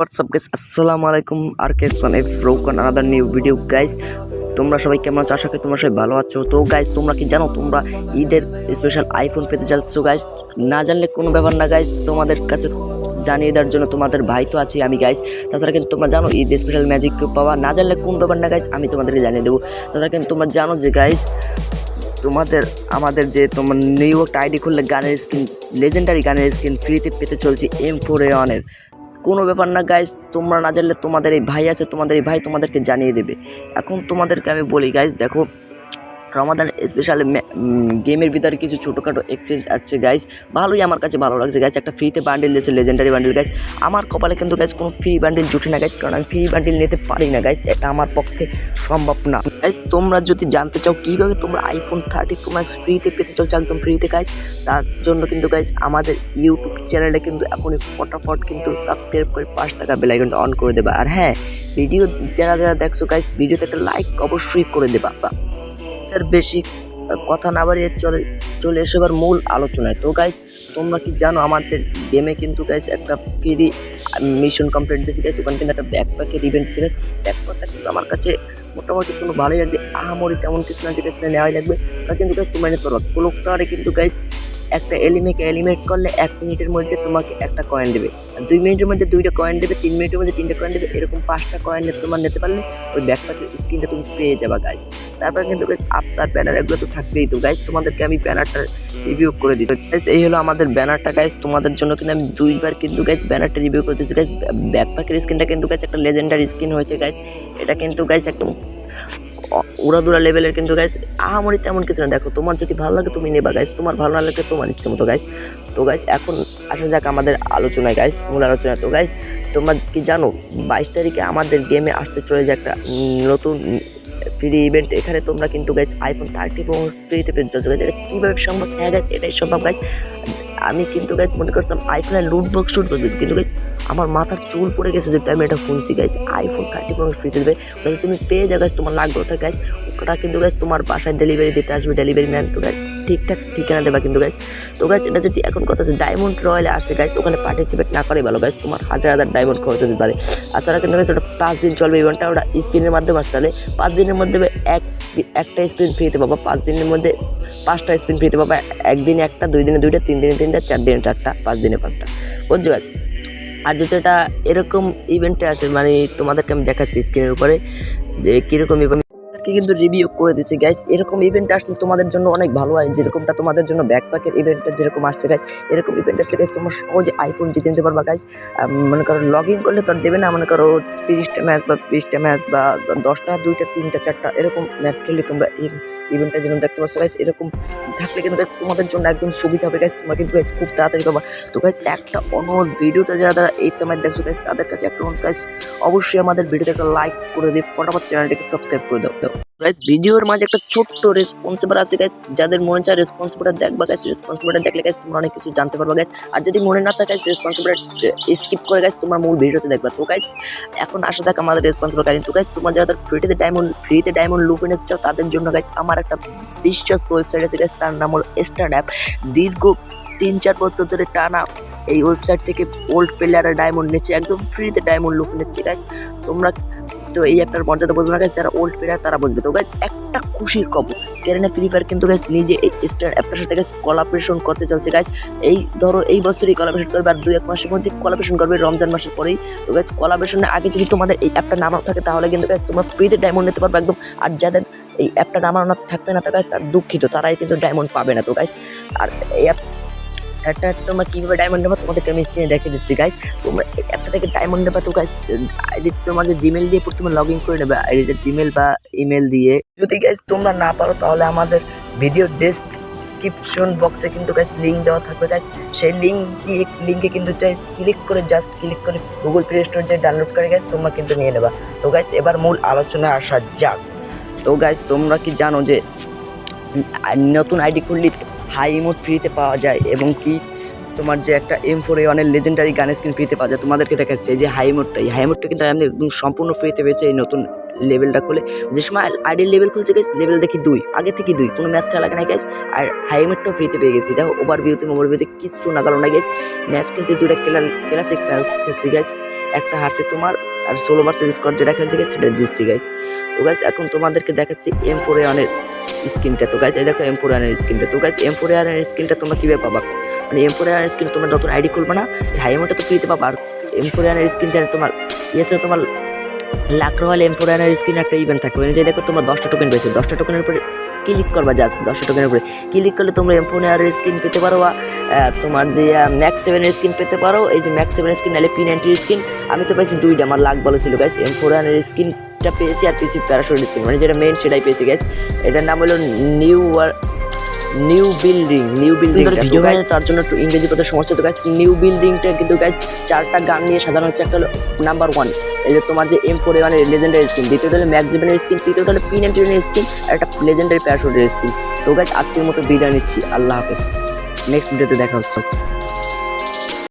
WhatsApp guys আসসালামু আলাইকুম আর কেসন এফ ব্রোকন আনাদার নিউ ভিডিও গাইস তোমরা সবাই কেমন আছো? আশা করি তোমরা সবাই ভালো আছো। তো গাইস তোমরা কি জানো? তোমরা ঈদের স্পেশাল আইফোন পেতে চাচ্ছ গাইস না জানলে কোনো ব্যাপার না গাইস তোমাদের কাছে জানিয়ে দেওয়ার জন্য তোমাদের ভাই তো আছি আমি গাইস তাছাড়া কিন্তু তোমরা জানো ঈদ স্পেশাল ম্যাজিক পাওয়া না জানলে কোন ব্যাপার না গাইস আমি তোমাদেরকে জানিয়ে দেবো। তাছাড়া কিন্তু তোমরা জানো যে গাইস তোমাদের, আমাদের যে তোমার নিউ একটা আইডি খুললে গানের স্কিন লেজেন্ডারি গানের স্কিন ফ্রিতে পেতে চলছে এম ফোর এ ওয়ানের কোনো ব্যাপার না গাইজ তোমরা না জানলে তোমাদের এই ভাই আছে, তোমাদের এই ভাই তোমাদেরকে জানিয়ে দেবে। এখন তোমাদেরকে আমি বলি গাইজ দেখো রমাদান স্পেশাল গেমের ভিতরে কিছু ছোটোখাটো এক্সচেঞ্জ আছে গাইজ ভালোই আমার কাছে ভালো লাগছে গাইজ একটা ফ্রিতে বান্ডিল দিয়েছে লেজেন্ডারি বান্ডিল গাইজ আমার কপালে কিন্তু গাইজ কোনো ফ্রি বান্ডিল জুটে না গাইজ কারণ আমি ফ্রি বান্ডিল নিতে পারি না গাইজ এটা আমার পক্ষে সম্ভব না। গাইজ তোমরা যদি জানতে চাও কীভাবে তোমরা আইফোন থার্টি প্রো ম্যাক্স ফ্রিতে পেতে চাও একদম ফ্রিতে গাইজ তার জন্য কিন্তু গাইজ আমাদের ইউটিউব চ্যানেলে কিন্তু এখনই ফটাফট কিন্তু সাবস্ক্রাইব করে পাঁচ টাকা বেলাইকনটা অন করে দেবা। আর হ্যাঁ ভিডিও যারা যারা দেখছ গাইজ ভিডিওতে একটা লাইক অবশ্যই করে দেবা। এর বেশি কথা না বাড়িয়ে চলে চলে এসে এবার মূল আলোচনায়। তো গাইস তোমরা কি জানো আমাদের গেমে কিন্তু গাইস একটা ফ্রি মিশন কমপ্লিট দিয়েছি গাইস ওখানে কিন্তু একটা ব্যাকপ্যাকের ইভেন্ট ছিল ব্যাকপ্যাকটা কিন্তু আমার কাছে মোটামুটি কোনো ভালোই লাগছে আহামরি তেমন কিছু না যে গাছ নেওয়াই লাগবে। কিন্তু গাছ তোমরা নিতে পারো ক্লোকটারে কিন্তু গাইজ একটা এলিমেকে এলিমেট করলে এক মিনিটের মধ্যে তোমাকে একটা কয়েন দেবে। দুই মিনিটের মধ্যে দুইটা কয়েন দেবে, তিন মিনিটের মধ্যে তিনটা কয়েন দেবে, এরকম পাঁচটা কয়েন তোমার নিতে পারলে ওই ব্যাকপ্যাকের স্ক্রিনটা তুমি পেয়ে যাবা গাইজ তারপর কিন্তু গাইজ আফতার ব্যানার এগুলো তো থাকবেই তো গাইস তোমাদেরকে আমি ব্যানারটা রিভিউ করে দিই গাইজ এই হলো আমাদের ব্যানারটা গাইস তোমাদের জন্য কিন্তু আমি দুইবার কিন্তু গাইজ ব্যানারটা রিভিউ করে দিচ্ছি গাইজ ব্যাকপ্যাকের স্ক্রিনটা কিন্তু গাইজ একটা লেজেন্ডারি স্ক্রিন হয়েছে গাইজ এটা কিন্তু গাইজ একদম উড়াদুরা লেভেলের কিন্তু গাইজ আহামরি তেমন কিছু না। দেখো, তোমার যদি ভালো লাগে, তুমি নেবা গাইস তোমার ভালো না লাগে তোমার ইচ্ছে মতো গাইস তো গাইস এখন আসা যাক আমাদের আলোচনায় গাইস মূল আলোচনায়। তো গাইস তোমরা কি জানো, বাইশ তারিখে আমাদের গেমে আসতে চলে যে একটা নতুন ফ্রি ইভেন্ট এখানে তোমরা কিন্তু গাইস আইফোন থার্টি ফোর ফ্রিতে পেয়ে যাচ্ছ। গাইজ এটা কীভাবে সম্ভব? হ্যাঁ গাইজ এটাই সম্ভব গাইজ আমি কিন্তু গাইস মনে করছিলাম আইফোনের লুট বক্স শুট কিন্তু গাইজ আমার মাথার চুল পড়ে গেছে যেটা আমি এটা শুনছি গাইজ আইফোন থার্টি ফোর ফ্রিতে দেবে। তুমি পেয়ে যাও গাইজ তোমার লাগবে ওটা গাইজ ওটা কিন্তু গাইজ তোমার বাসায় ডেলিভারি দিতে আসবে ডেলিভারি ম্যান তো গাইজ ঠিকঠাক ঠিকানা দেবা কিন্তু গাইজ তো গাইজ এটা যদি এখন কথা হচ্ছে ডায়মন্ড রয়্যালে আসে গাইজ ওখানে পার্টিসিপেট না করে ভালো গাইজ তোমার হাজার হাজার ডায়মন্ড খরচ হতে পারে। তাছাড়া কিন্তু গাইজ ওটা পাঁচ দিন চলবে ইভেন্টটা ওটা স্পিনের মাধ্যমে আসতে হলে। পাঁচ দিনের মধ্যে এক, একটা স্পিন ফ্রিতে পাবা। পাঁচ দিনের মধ্যে পাঁচটা স্পিন ফ্রিতে পাবা। একদিনে একটা, দুই দিনে দুইটা, তিন দিনে তিনটা, চার দিনে চারটা, পাঁচ দিনে পাঁচটা। বুঝছ গাছ আর যদি এটা এরকম ইভেন্টে আসে মানে তোমাদেরকে আমি দেখাচ্ছি স্ক্রিনের উপরে, যে কীরকম ইভেন্ট কিন্তু রিভিউ করে দিচ্ছি গাইস এরকম ইভেন্ট আসলে তোমাদের জন্য অনেক ভালো হয়, যেরকমটা তোমাদের জন্য ব্যাকপ্যাকের ইভেন্টটা যেরকম আসছে গাইস এরকম ইভেন্ট আসলে গাইস তোমরা সহজে আইফোন জিতে নিতে পারবা গাইস মনে করো লগ ইন করলে তো দেবে না, মনে করো তিরিশটা ম্যাচ বা বিশটা ম্যাচ বা দশটা, দুইটা, তিনটা, চারটা, এরকম ম্যাচ খেললে তোমরা এই ইভেন্টটা যেন দেখতে পাচ্ছ গাইস এরকম থাকলে কিন্তু, guys, তোমাদের জন্য একদম সুবিধা হবে গাইস তোমরা কিন্তু, guys, খুব তাড়াতাড়ি পাবা। তো গাইস একটা অনুরোধ, ভিডিওটা যারা যারা এই তোমার দেখছ গাইস তাদের কাছে একটা অনুরোধ গাইস অবশ্যই আমাদের ভিডিওতে একটা লাইক করে দিই ফটাফট চ্যানেলটিকে সাবস্ক্রাইব করে দাও। গাইস ভিডিওর মাঝে একটা ছোট্ট রেসপন্সিবল আছে গাইস যাদের মনে চায় রেসপন্সিবলটা দেখবা গাইস রেসপন্সিবলটা দেখলে গাইস তোমরা অনেক কিছু জানতে পারবা গাইস আর যদি মনে না গাইস রেসপন্সিবল স্কিপ করে গাইস তোমার মূল ভিডিওতে দেখবা। তো গাইস এখন আসা থাক আমাদের রেসপন্সিবল গাইস তো গাইস তোমার যারা ফ্রিতে ডায়মন্ড ফ্রিতে ডায়মন্ড লুপে নিতে চাও তাদের জন্য গাইস আমার একটা বিশ্বস্ত ওয়েবসাইট আছে গাইস তার নাম হলো স্টার্ট অ্যাপ দীর্ঘ তিন চার বছর ধরে টানা এই ওয়েবসাইট থেকে ওল্ড প্লেয়ারের ডায়মন্ড নিচ্ছে, একদম ফ্রিতে ডায়মন্ড লুপ নিচ্ছে গাইস তোমরা তো এই একটার মর্যাদা বুঝবে না যারা ওল্ড প্লেয়ার তারা বুঝবে। তো গাইস একটা খুশির খবর কেননা ফ্রি ফায়ার কিন্তু গাইস নিজে এই স্টার অ্যাপটার সাথে গাইস কোলাবরেশন করতে চলছে গাইস এই ধরো, এই বছরই কোলাবরেশন করবে আর দুই এক মাসের মধ্যে কোলাবরেশন করবে রমজান মাসের পরেই। তো গাইস কোলাবরেশনের আগে যদি তোমাদের এই অ্যাপটা নামানো থাকে, তাহলে কিন্তু গাইস তোমরা ফ্রিতে ডায়মন্ড নিতে পারবে একদম। আর যাদের এই অ্যাপটা নামানো থাকবে না, তো গাইস তার দুঃখিত, তারাই কিন্তু ডায়মন্ড পাবে না, তো গাইস আর এই অ্যাপ একটা তোমরা কীভাবে ডায়মন্ড নেবা, তোমাদেরকে আমি স্ক্রিনে দেখে দিচ্ছি গাইস তোমরা অ্যাপটা থেকে ডায়মন্ড নেবা তো গাইস আইডি তোমার যে জিমেল দিয়ে প্রথমে লগ ইন করে নেবে আইডিটা জিমেল বা ইমেল দিয়ে। যদি গাইস তোমরা না পারো, তাহলে আমাদের ভিডিও ডেসক্রিপশন বক্সে কিন্তু গাইস লিঙ্ক দেওয়া থাকবে গাইস সেই লিঙ্ক দিয়ে লিঙ্কে কিন্তু ক্লিক করে জাস্ট ক্লিক করে গুগল প্লে স্টোর যে ডাউনলোড করে গাইস তোমরা কিন্তু নিয়ে নেবা। তো গাইস এবার মূল আলোচনায় আসা যাক। তো গাইস তোমরা কি জানো যে নতুন আইডি খুললে হাই ইমোট ফ্রিতে পাওয়া যায় এবং কি তোমার যে একটা এম ফোর ওয়ানের লেজেন্ডারি গানের স্ক্রিন ফ্রিতে পাওয়া যায়, তোমাদেরকে দেখাচ্ছে যে হাই মোডটা এই হাই মোডটা কিন্তু আমি একদম সম্পূর্ণ ফ্রিতে পেয়েছে এই নতুন লেভেলটা খুলে। যে সময় আইডির লেভেল খুলছে গেছে লেভেল দেখি দুই, আগে থেকে দুই, কোনো ম্যাচ খেলা লাগে না গেছে আর হাইমেটটাও ফ্রিতে পেয়ে গেছি। দেখো ওভার ভিউতে ওভার ভিউতে কিচ্ছু না গেল না গেছে ম্যাচ খেলছে দুইটা ক্লাস ক্লাসিক ম্যাচ খেলছি গেছে একটা হারছে তোমার, আর ষোলো ভার্সেস স্কোয়াড যেটা খেলছে গেছে সেটা জিতছি গাইস তো গাইস এখন তোমাদেরকে দেখাচ্ছি এম ফোর ওয়ানের স্কিনটা তো গাইস এই দেখো এম ফোর ওয়ানের স্কিনটা তো গাইস এম ফোর ওয়ানের স্কিনটা তোমরা কীভাবে পাবা? মানে এম ফোর ওয়ানের স্কিন তোমরা নতুন আইডি খুলবে না? হাইমোটা তো ফ্রিতে পাবা। আর এম ফোর ওয়ানের স্কিন জানে তোমার ইয়েসে তোমার লাখ রয়্যাল এম ফোর ওয়ানের স্কিন একটা ইভেন্ট থাকবে। মানে যে দেখো তোমার দশটা টোকেন পেয়েছে দশটা টোকেনের উপরে ক্লিক করবা জাস্ট দশটা টোকেনের উপরে। ক্লিক করলে তোমরা এম ফোর ওয়ানের স্কিন পেতে পারো আহ, তোমার যে ম্যাক্স সেভেনের স্ক্রিন পেতে পারো এই যে ম্যাক্স সেভেনের স্ক্রিন নাহলে পি নাইনটির স্ক্রিন আমি তো পাইছি দুইটা আমার লাখ ভালো ছিল গাইস এম ফোর ওয়ানের স্কিনটা পেয়েছি আর পিসি প্যারাশোট স্কিন মানে যেটা মেন সেটাই পেয়েছি গাইস এটার নাম হলো new new building new building video guys তার জন্য একটু ইংরেজি কথা সমস্যা তো গাইজ নিউ বিল্ডিংটা কিন্তু গাইজ চারটা গান নিয়ে সাধারণ হচ্ছে একটা হলো নাম্বার ওয়ান এই যে তোমার যে এম ফোর ওয়ানের লেজেন্ডারি স্কিন দ্বিতীয়টা হলো ম্যাক্সিভেনের স্কিন তৃতীয়টা হলো পি নাইনটিনের স্কিন আর একটা লেজেন্ডারি প্যারাশুটের স্কিন তো গাইজ আজকের মতো বিদায় নিচ্ছি আল্লাহ হাফেজ। নেক্সট ভিডিওতে দেখা হচ্ছে।